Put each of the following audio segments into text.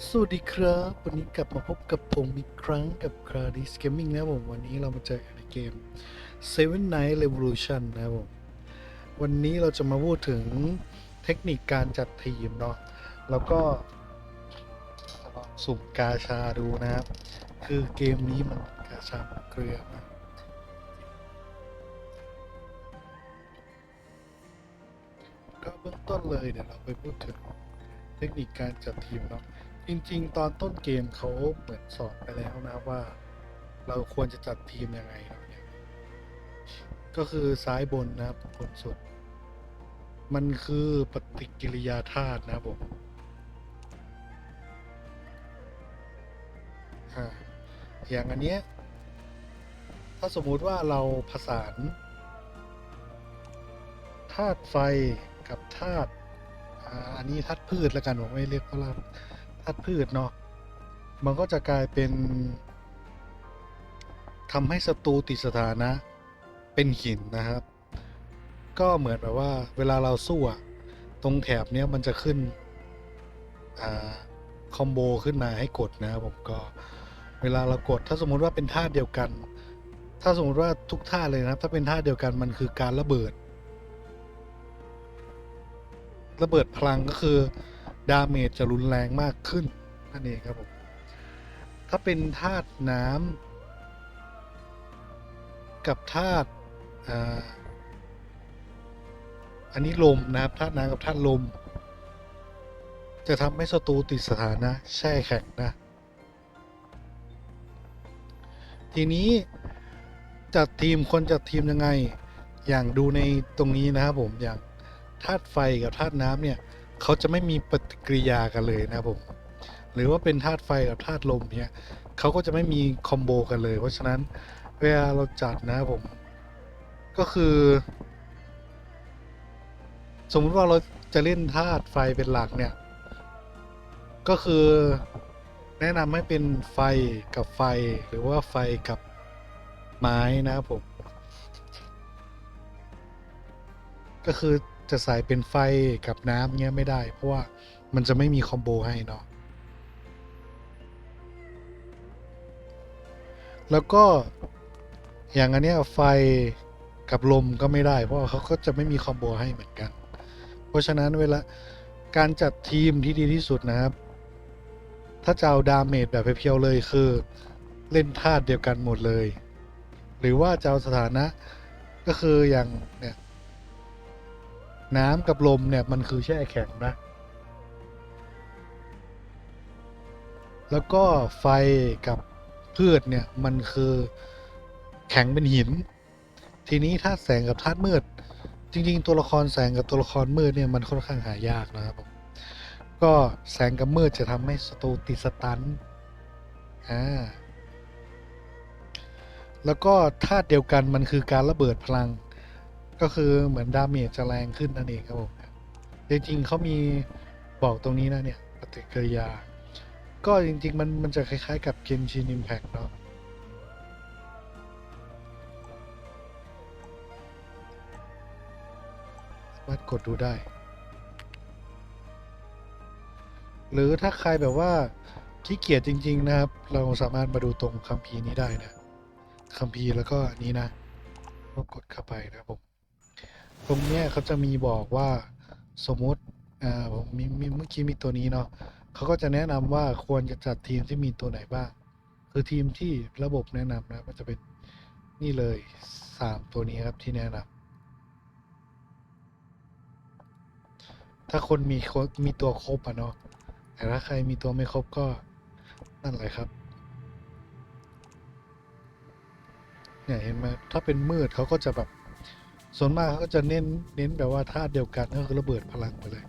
สวัสดีครับ วันนี้กลับมาพบกับผมอีกครั้งกับคราดิสเกมมิ่งนะผมวันนี้เรามาเจอกันในเกม Seven Night Revolution นะผมวันนี้เราจะมาพูดถึงเทคนิคการจัดทีมเนาะแล้วก็จะลองสุ่มกาชาดูนะครับ คือเกมนี้มันกาชาเกลือมากก็เบื้องต้นเลยเดี๋ยวเราไปพูดถึงเทคนิคการจัดทีมเนาะ จริงๆ ตอนต้นเกมเขาเหมือนสอนไปแล้วนะว่า เราควรจะจัดทีมยังไงเนาะเนี่ยก็คือซ้ายบนนะครับบนสุด มันคือปฏิกิริยาธาตุนะครับผมอย่างอันเนี้ยถ้าสมมุติว่าเราผสานธาตุไฟกับธาตุอันนี้ธาตุพืชแล้วกันผมไม่เรียกว่า ธาตุพืชเนาะมันก็จะกลายเป็นทำให้ศัตรูติดสถานะ เป็นหินนะครับ ก็เหมือนแบบว่า เวลาเราสู้อะตรงแถบเนี้ยมันจะขึ้นอ่าคอมโบขึ้นมาให้กดนะครับผมก็เวลาเรากด ถ้าสมมุติว่าเป็นท่าเดียวกัน ถ้าสมมติว่าทุกท่าเลยนะครับถ้าเป็นท่าเดียวกันมันคือการระเบิด ระเบิดพลังก็คือ ดาเมจจะรุนแรงมากขึ้นนั่นเองครับผม ถ้าเป็นธาตุน้ำกับธาตุอันนี้ลมนะครับธาตุน้ำกับธาตุลม จะทำให้ศัตรูติดสถานะ แช่แข็งนะ ทีนี้จัดทีมคนจัดทีมยังไง อย่างดูในตรงนี้นะครับผมอย่างธาตุไฟกับธาตุน้ำเนี่ย เขาจะไม่มีปฏิกิริยากันเลยนะครับผมหรือว่าเป็นธาตุไฟกับธาตุลมเนี่ยเขาก็จะไม่มีคอมโบกันเลย เพราะฉะนั้นเวลาเราจัดนะครับผม ก็คือ สมมุติว่าเราจะเล่นธาตุไฟเป็นหลักเนี่ย ก็คือแนะนำให้เป็นไฟกับไฟหรือว่าไฟกับไม้นะครับผม ก็คือ จะใส่เป็นไฟกับน้ำเงี้ยไม่ได้ เพราะว่ามันจะไม่มีคอมโบให้เนาะแล้วก็อย่างอันเนี้ยไฟกับลมก็ไม่ได้ เพราะเขาก็จะไม่มีคอมโบให้เหมือนกัน เพราะฉะนั้นเวลาการจัดทีมที่ดีที่สุดนะครับ ถ้าจะเอาดาเมจแบบเพียวๆเลยคือเล่นธาตุเดียวกันหมดเลย หรือว่าจะเอาสถานะก็คืออย่างเนี่ย น้ำกับลมเนี่ยมันคือแช่แข็งนะ แล้วก็ไฟกับพืชเนี่ยมันคือแข็งเป็นหิน ทีนี้ถ้าแสงกับธาตุมืด จริง ๆ ตัวละครแสงกับตัวละครมืดเนี่ยมันค่อนข้างหายากนะครับผมก็แสงกับมืดจะทำให้ศัตรูติดสตันอ่าแล้วก็ธาตุเดียวกันมันคือการระเบิดพลัง ก็คือเหมือนดาเมจจะแรงขึ้นนั่นเองครับผมจริงๆเขามีบอกตรงนี้นะเนี่ยปฏิกิริยา ก็จริง ๆ มันมันจะคล้ายๆกับ Genshin Impact เนาะสามารถกดดูได้ หรือถ้าใครแบบว่าขี้เกียจจริง ๆ นะครับ เราสามารถมาดูตรงคัมภีร์นี้ได้นะคัมภีร์แล้วก็อันนี้นะก็กดเข้าไปนะครับผม ตรงเนี้ยเขาจะมีบอกว่าสมมติอ่าผมมีมีเมื่อกี้มีตัวนี้เนาะเขาก็จะแนะนำว่าควรจะจัดทีมที่มีตัวไหนบ้าง คือทีมที่ระบบแนะนำนะก็จะเป็นนี่เลยสามตัวนี้ครับที่แนะนำถ้าคนมีคมีตัวครบอะเนาะแต่ถ้าใครมีตัวไม่ครบก็นั่นแหละครับ เนี่ยเห็นไหมถ้าเป็นมืดเขาก็จะแบบ ส่วนมากเขาก็จะเน้นเน้นแบบว่าธาตุเดียวกันก็คือระเบิดพลังไปเลย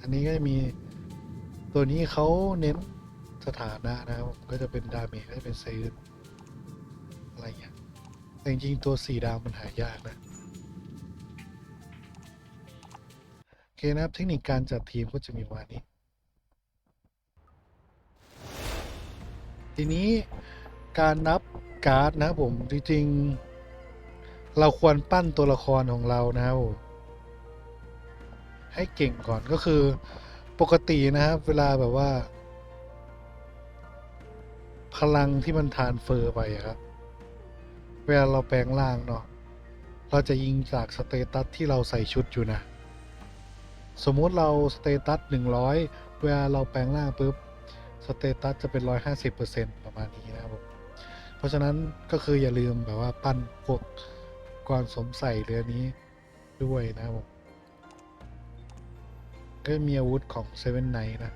อันนี้ก็จะมีตัวนี้เขาเน้นสถานะนะครับก็จะเป็นดาเมจก็จะเป็นเซนอะไรอย่างเงี้ยแต่จริงๆตัวสี่ดาวมันหายากนะโอเคนะครับเทคนิคการจัดทีมก็จะมีประมานี้ ทีนี้การนับการ์ดนะครับผมจริงๆ เราควรปั้นตัวละครของเรานะครับให้เก่งก่อนก็คือปกตินะครับ เวลาแบบว่า พลังที่มันทานเฟอร์ไปครับ เวลาเราแปลงร่างเนาะเราจะยิงจากสเตตัสที่เราใส่ชุดอยู่นะ สมมุติเราสเตตัสหนึ่งร้อยเวลาเราแปลงร่างปุ๊บสเตตัสจะเป็นร้อยห้าสิบเปอร์เซ็นประมาณนี้นะครับผมเพราะฉะนั้นก็คืออย่าลืมแบบว่าปั้นพวก ก่อนสมใส่เรือนี้ด้วยนะครับผมก็มีอาวุธของเซเว่นไนท์นะ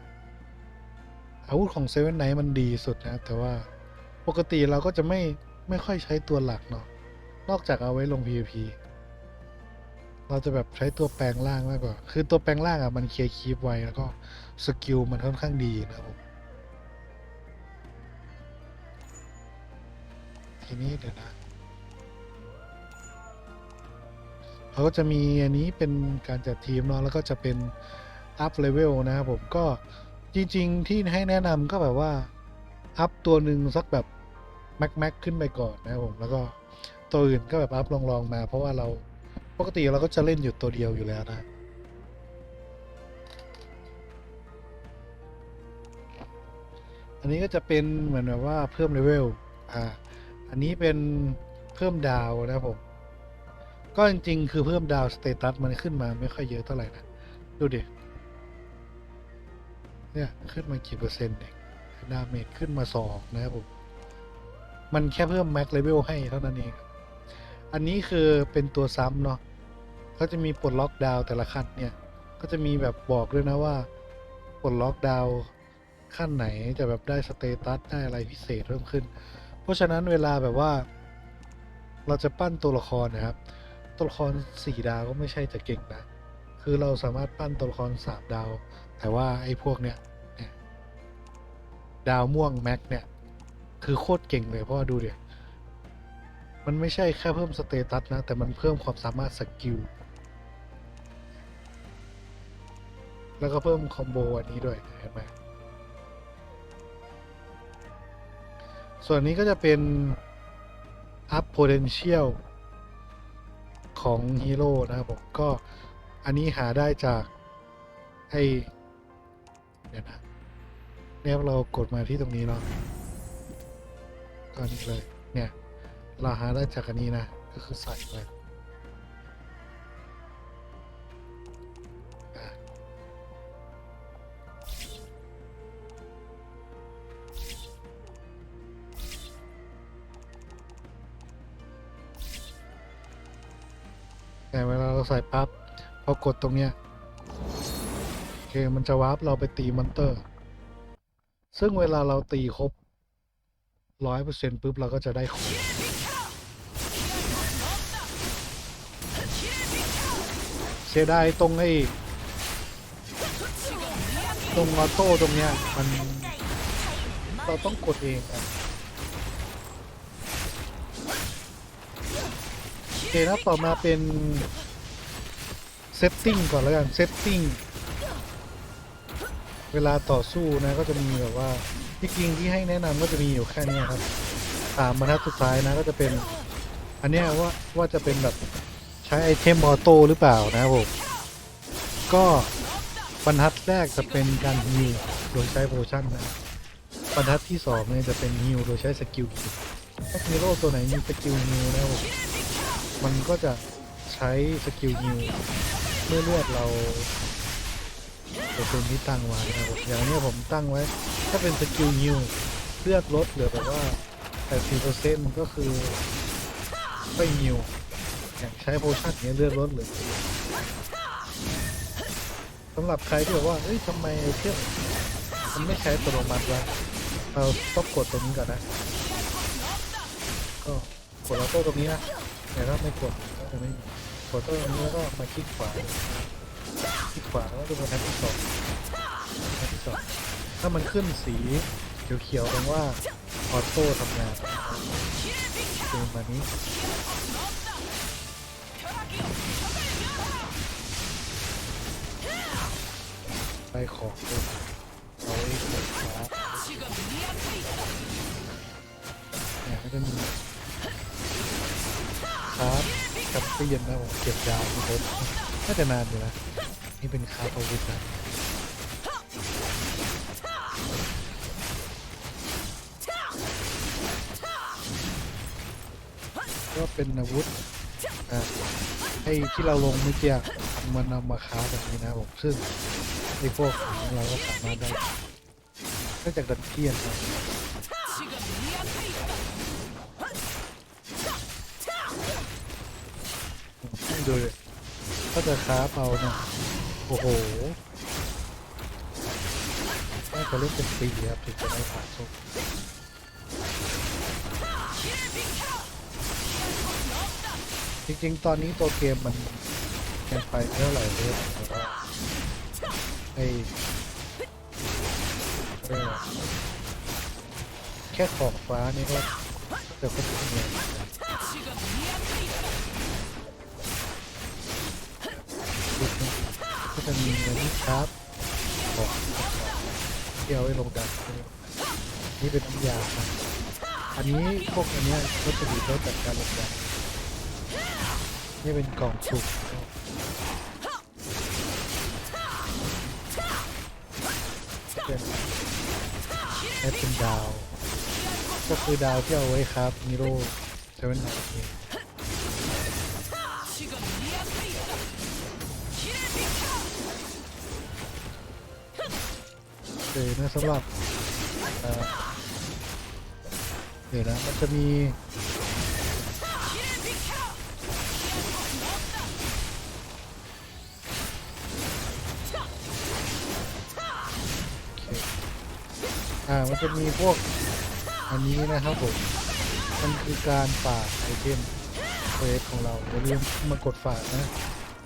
อาวุธของเซเว่นไนท์มันดีสุดนะ แต่ว่าปกติเราก็จะไม่ไม่ค่อยใช้ตัวหลักเนาะนอกจากเอาไว้ลง PVP เราจะแบบใช้ตัวแปลงร่างมากกว่า คือตัวแปลงร่างอะมันเคลียร์คีปไวแล้วก็สกิลมันค่อนข้างดีนะครับผม ทีนี้เดี๋ยวนะ เขาก็จะมีอันนี้เป็นการจัดทีมเนาะแล้วก็จะเป็นอัพเลเวลนะครับผมก็จริง ๆ ที่ให้แนะนำก็แบบว่า อัพตัวหนึ่งสักแบบแม็กแม็กขึ้นไปก่อนนะครับผมแล้วก็ตัวอื่นก็แบบอัพลองๆมา เพราะว่าเราปกติเราก็จะเล่นอยู่ตัวเดียวอยู่แล้วนะอันนี้ก็จะเป็นเหมือนแบบว่าเพิ่มเลเวลอ่าอันนี้เป็นเพิ่มดาวนะครับผม ก็จริงๆ คือเพิ่มดาวสเตตัสมันขึ้นมาไม่ค่อยเยอะเท่าไหร่นะ ดูดิ เนี่ย ขึ้นมากี่เปอร์เซ็นต์เองดาเมจขึ้นมาสองนะครับผม มันแค่เพิ่มแม็กเลเวลให้เท่านั้นเอง อันนี้คือเป็นตัวซ้ำเนาะก็จะมีปลดล็อกดาวแต่ละขั้นเนี่ย ก็จะมีแบบบอกด้วยนะว่าปลดล็อกดาวขั้นไหนจะแบบได้สเตตัสได้อะไรพิเศษเพิ่มขึ้น เพราะฉะนั้นเวลาแบบว่า เราจะปั้นตัวละครนะครับ ตัวละครสี่ดาวก็ไม่ใช่จะเก่งนะคือเราสามารถปั้นตัวละครสามดาว แต่ว่าไอ้พวกเนี้ยเนี่ยดาวม่วงแม็กเนี่ย คือโคตรเก่งเลยเพราะว่าดูเดี๋ยมันไม่ใช่แค่เพิ่มสเตตัสนะ แต่มันเพิ่มความสามารถสกิลแล้วก็เพิ่มคอมโบอันนี้ด้วยเห็นไหมส่วนนี้ก็จะเป็น up potential ของฮีโร่นะครับผมก็อันนี้หาได้จากไอเดี๋ยวนะเนี่ยเรากดมาที่ตรงนี้เนาะก็นี้เลยเนี่ยเราหาได้จากอันนี้นะ ก็คือใส่ไป เราใส่ปั๊บพอกดตรงเนี้ยโอเคมันจะวาร์ปเราไปตีมอนเตอร์ ซึ่งเวลาเราตีครบร้อยเปอร์เซ็นต์ปุ๊บเราก็จะได้ของเสียดายตรงไอ้ตรงออโต้ตรงเนี้ยมันเราต้องกดเองครับโอเคนะต่อมาเป็น เซตติ้งก่อนแล้วกันเซตติ้งเวลาต่อสู้นะก็จะมีแบบว่าที่จริงที่ให้แนะนำก็จะมีอยู่แค่นี้ครับสามบรรทัดสุดท้ายนะก็จะเป็น อันนี้ว่าว่าจะเป็นแบบใช้ไอเทมออโต้หรือเปล่านะครับผมก็บรรทัดแรกจะเป็นการฮิวโดยใช้โพชั่นนะบรรทัดที่สองเนี่ยจะเป็นฮิวโดยใช้สกิลถ้าฮีโร่ตัวไหนมีสกิลฮิวนะครับผมมันก็จะใช้สกิลฮิว เมื่อเลือดเราเปอร์เซ็นที่ตั้งไว้นะครับอย่างนี้ผมตั้งไว้ ถ้าเป็นสกิลฮิวเลือดลดเหลือแบบว่า80%ก็คือไม่ฮิวอย่างใช้โพชั่นเนี้ยเลือดลดเหลือสำหรับใครที่บอกว่าเอ้ยทำไมไอเทมมันไม่ใช้อัตโนมัติวะเราต้องกดตรงนี้ก่อนนะ ก็กดออโต้ตรงนี้นะแต่ถ้าไม่กดก็จะไม่มี กดตรงนี้แล้วก็มาคลิกขวาคลิกขวาแล้วก็ดูบรรทัดที่สองบรรทัดที่สองถ้ามันขึ้นสีเขียวๆแปลว่าออโต้ทำงานเป็นแบบนี้ไปของด้วยเอาไว้กดขวาเนี่ยก็จะมีคร์ด กับเปลี่ยนนะผมเก็บยาวที่รถน่าจะนานอยู่นะนี่เป็นคาร์บอาวุธนะก็เป็นอาวุธอ่าไอ้ที่เราลงเมื่อกี้มันนำมาค้าแบบนี้นะผมซึ่งไอ้พวกเราก็สามารถได้ก็จะกันเทียนนะ ดูก็จะคาเปาเนี่ยโอ้โหน่าจะเล่นเป็นปีครับถึงจะไม่ผ่านชกจริงๆ ตอนนี้ตัวเกมมันยังไปเท่าไหร่เลยแต่ว่าไอแค่ของฟ้านี่ก็จะคุ้มเงิน ครับของที่เอาไว้ลงดันนี่เป็นน้ำยาครับอันนี้พวกอันนี้ก็จะดีแล้วจัดการลงดันนี่เป็นกล่องสุ่มเป็นแอปเป็นดาว ก็คือดาวที่เอาไว้ครับนิโร่เซเว่นไนเเลยนะสำหรับเดี๋ยวนะมันจะมีอ่า มันจะมีพวกอันนี้นะครับผม มันคือการฝากไอเทมเฟสของเราอย่าลืมมากดฝากนะ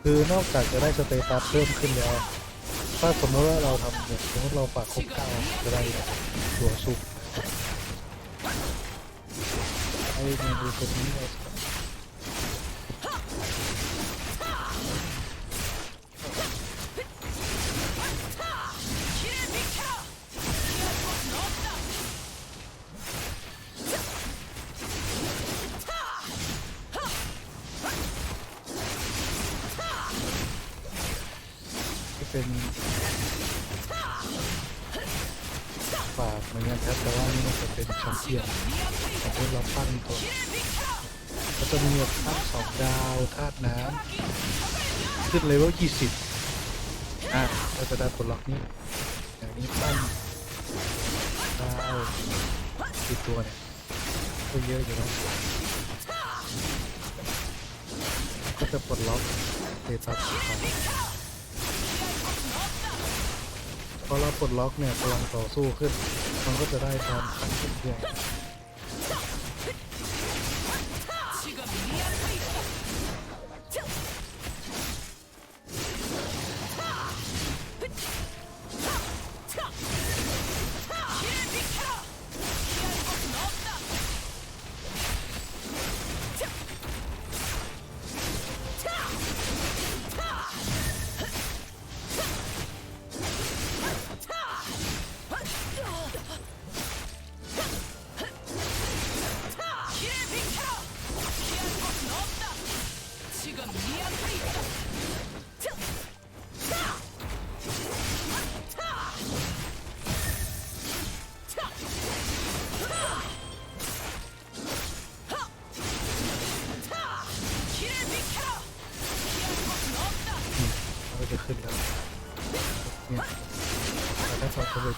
คือนอกจากจะได้สเตตัสเพิ่มขึ้นแล้ว ถ้าสมมติว่าเราทำเนี่ยสมมติเราฝากครบเก้าจะได้ตัวสุ่มไอ้เมนูตัวนี้เรา ตัวเนี่ยก็เยอะอยู่นะก็จะปลดล็อกเตตัสของพอเราปลดล็อกเนี่ยพลังต่อสู้ขึ้น มันก็จะได้ความขึ้นเรื่ง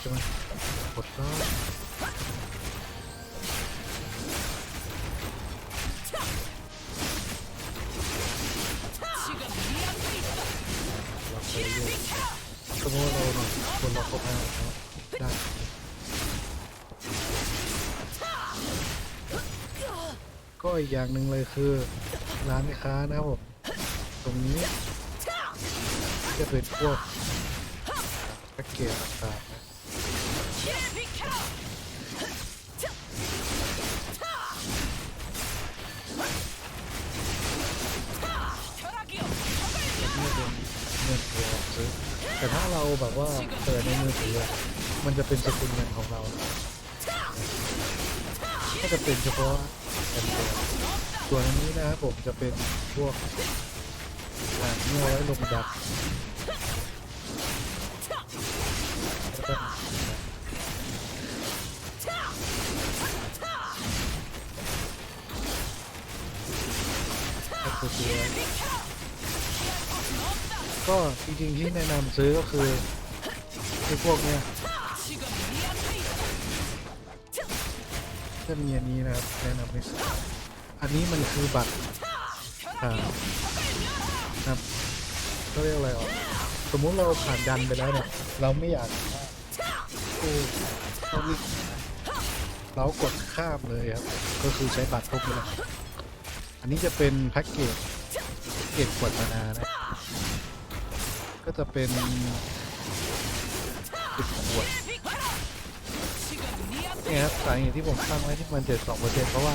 ใช่ไกดก็สมมเราหน่อยคนเราครบแล้วได้ก็อีกอย่างหนึ่งเลยคือร้านค้านะครับผมตรงนี้จะเป็นพวกแพ็กเกจต่าง เราแบบว่าเปิดในมือถือมันจะเป็นสกุลเงินของเราก็จะเป็นเฉพาะแอนเดอร์ส่วนอันนี้นะครับผมจะเป็นพวกอ่านเนี่ยไว้ลงดักแล้วก็ตัวตัว ก็จริงๆที่แนะนำซื้อก็คือคือพวกเนี้ยจะมีอันนี้นะครับแนะนำให้ซื้ออันนี้มันคือบัตรครับเขาเรียกอะไรออกสมมุติเราผ่านดันไปแล้วเนี่ยเราไม่อยากคือเวิ่งเรากดข้ามเลยครับก็คือใช้บัตรพวกนี้ละอันนี้จะเป็นแพ็กเกจเกจขวดมานานะ ก็จะเป็นติดขวดนี่ยครับสาเหตุที่ผมตั้งไว้ที่มันเจ็ดสองเปอร์เซ็นต์เพราะว่า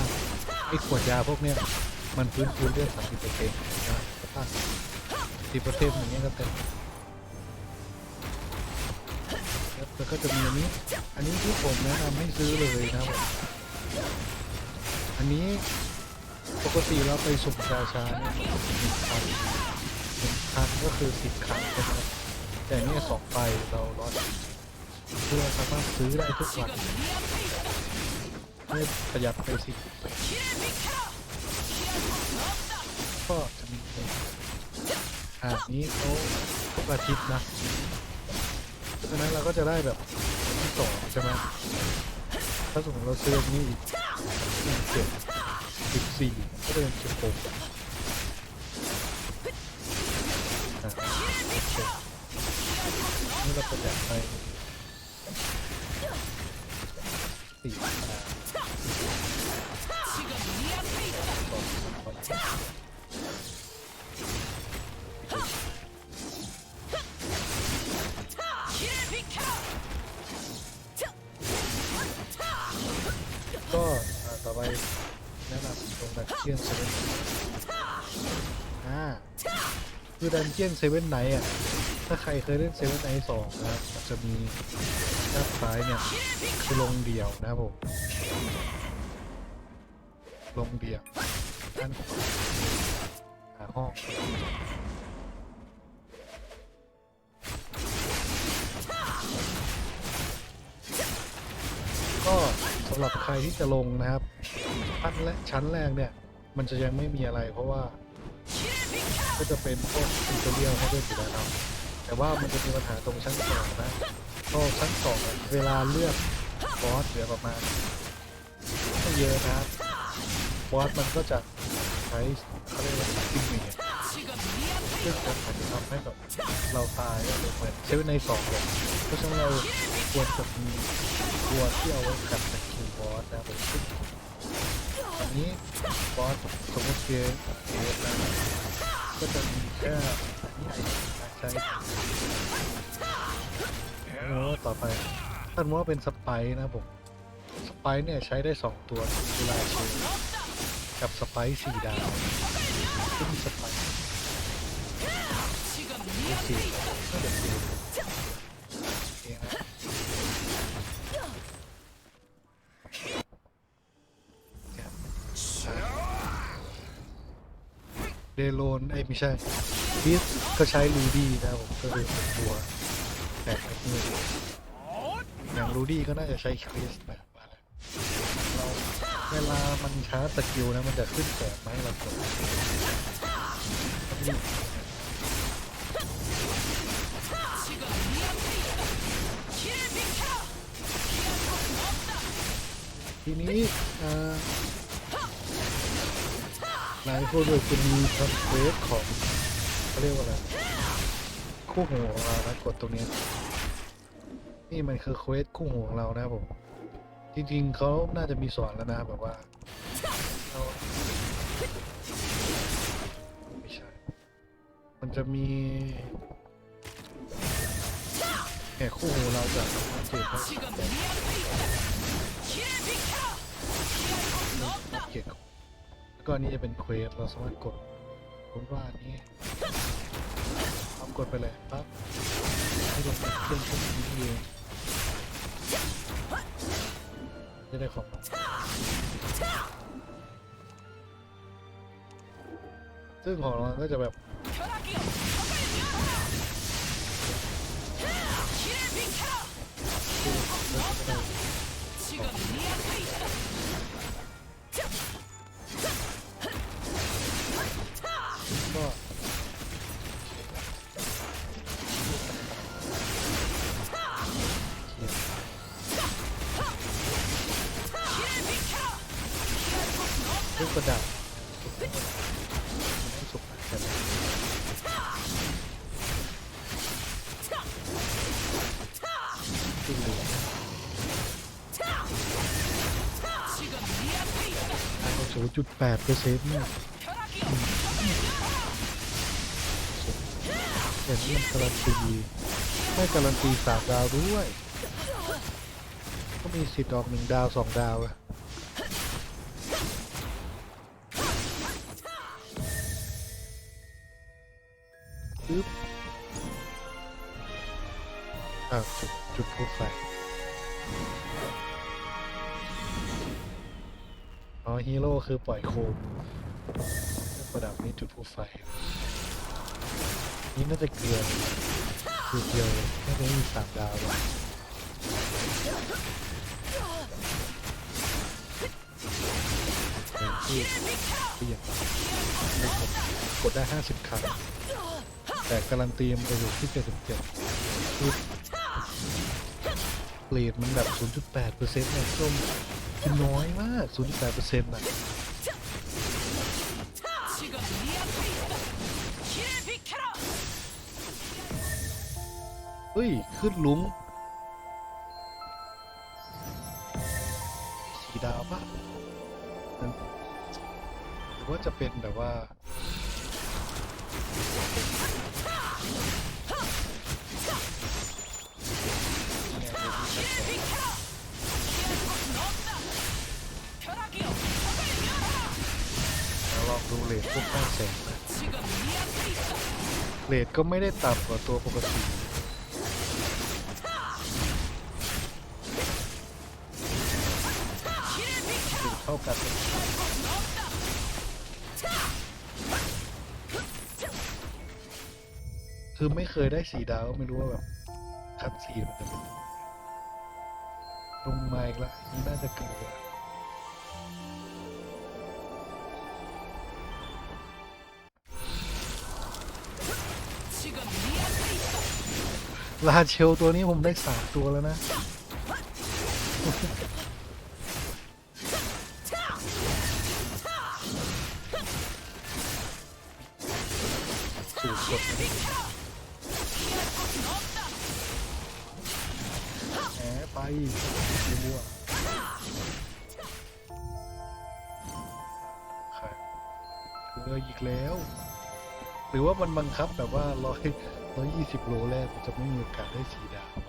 ไอ้ขวดยาพวกเนี้ยมันฟื้นฟูเลือดสามสิบเปอร์เซ็นต์นะสภาพสิบเปอร์เซ็นต์อย่างเงี้ยก็เป็นแล้วก็จะมีอันนี้ อันนี้ที่ผมแนะนำให้ซื้อเลยนะครับอันนี้ปกติเราไปสุ่มชาชาเนี่ย ครั้งก็คือสิบครั้งนะครับแต่เนี่ยสองไปเรารอดเพื่อสามารถซื้อได้ทุกวันให้ประหยัดไปสิก็จะมีเงินี้โอ้ทุกอาทิตย์นะดังนั้นเราก็จะได้แบบสองใช่ไหมถ้าสมมติเราซื้อนี้อีกเจ็ดสิบสี่ก็จะเป็นสิบหก จัให้ก็ต่อไปแนะนำตรงดันเจียนเซเว่นอ่าคือดันเจียนเซเว่นไหนอะ ถ้าใครเคยเล่นเซเว่นไนสองนะครับจะมีด้านซ้ายเนี่ยคือลงเดี่ยวนะครับผมลงเดี่ยวด้านขวาหาห้องก็สำหรับใครที่จะลงนะครับชั้นและชั้นแรกเนี่ยมันจะยังไม่มีอะไรเพราะว่าก็จะเป็นพวกอินเตอร์เรียลให้ด้วยอยู่แล้วเนาะ แต่ว่ามันจะมีปัญหาตรงชั้นสองนะก็ชั้นสองเวลาเลือกบอสเหลือประมาณไม่เยอะครับบอสมันก็จะใช้อะไเรียกว่ากิมมีคซึ่งมันอาจจะทำให้แบบเราตายเลยเหมือนในสองเลยเพราะฉะนั้นเราควรจะมีตัวที่เอาไว้กัดจากคิวบอสนะผมซึ่งอันนี้บอสสมมติเจอเอฟนะก็จะมีแค่นี้ไอ ใช่ออต่อไปท่านว่าเป็นสไปนะผม สไปเนี่ยใช้ได้ 2 ตัวเวลาเชกับสไปสี่ดาวซึ่งสไปสี่ดาว เดโลนไอ้ไม่ใช่บิสก็ใช้รูดี้นะผมก็คือตัวแต่นี่อย่างรูดี้ก็น่าจะใช้คริสนะเวลามันช้าสกิลนะมันจะขึ้นแบบไม้ราเบิทีนี้ นายพูดด้วยคุณมีทำเควสของเขาเรียกว่าอะไรคู่หูของเรานะกดตรงนี้ นี่มันคือเควสคู่หูของเรานะผมจริงๆเขาน่าจะมีสอนแล้วนะแบบว่าไม่ใช่ มันจะมีแห่คู่หูเราจะทำเกตเกต ก็อันนี้จะเป็นเควสเราสามารถกดผมว่าอันนี้ทำกดไปเลยปั๊บให้ลงมาเครื่องพวกนี้เองจะได้ของมาซึ่งของเราก็จะแบบ ศูนย์จุดแปดเปอร์เซ็นต์เนี่ยเห็นมันการันตีได้การันตีสามดาวด้วย ก็มีสิทธิ์ออกหนึ่งดาวสองดาวอะปึ๊บอะจุดจุดพลุไฟ ฮีโร่คือปล่อยโคมประดับนี้จุดพูไฟ นี่น่าจะเกลือคือเดียวน่าจะมีสามดาวเลยที่ที่ย่างไม่กดกดได้ห้าสิบครั้ง แต่การันตีมันจะอยู่ที่เจ็ดสิบเจ็ดคือเกรดมันแบบ 0.8เปอร์เซ็นต์เนี่ยส้ม คือน้อยมาก0.8%นะเฮ้ย ขึ้นลุมสีดาวปะหรือว่าจะเป็นแบบว่า เลดก็กห้แสนเลดก็ไม่ได้ต่ำกว่าตัวปกติเท่ากันคือไม่เคยได้สีดาวไม่รู้ว่าแบบคัดสีมันจะลงมาอีกละนี่าจะเกิด ลาเชลตัวนี้ผมได้สามตัวแล้วนะแหมไปดีบัวเกลืออีกแล้ว หรือว่ามันบังคับแบบว่าลอย 120 โลแรกจะไม่มีโอกาสได้สีดาว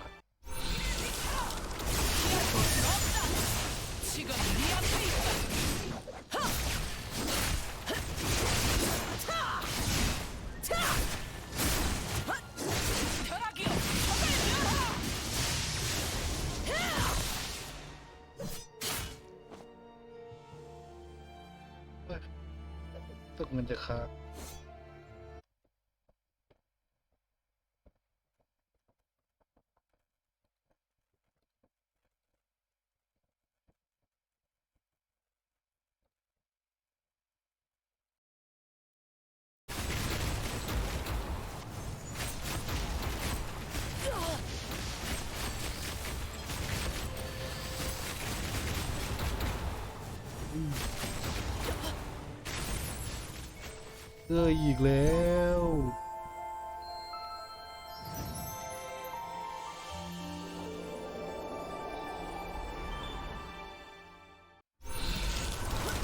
เอออีกแล้ว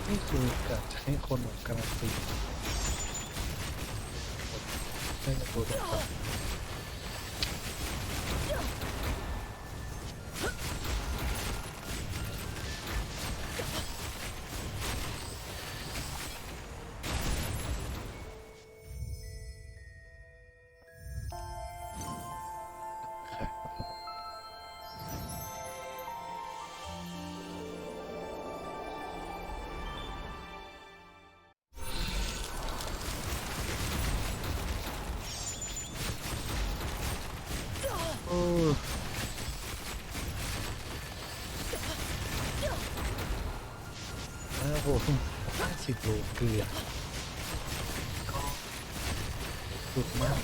นี่คือการใช้คนแบบการันตีให้กับตัวต่า สิบโลเกลือก็สุดมาก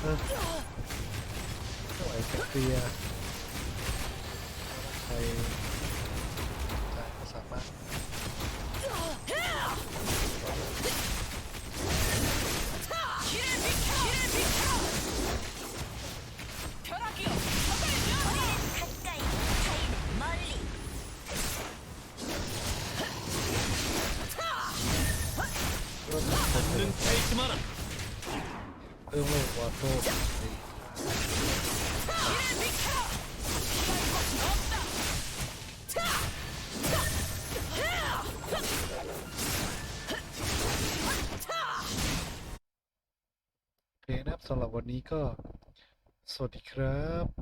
สวยเซียคร หรับวันนี้ก็ สวัสดีครับ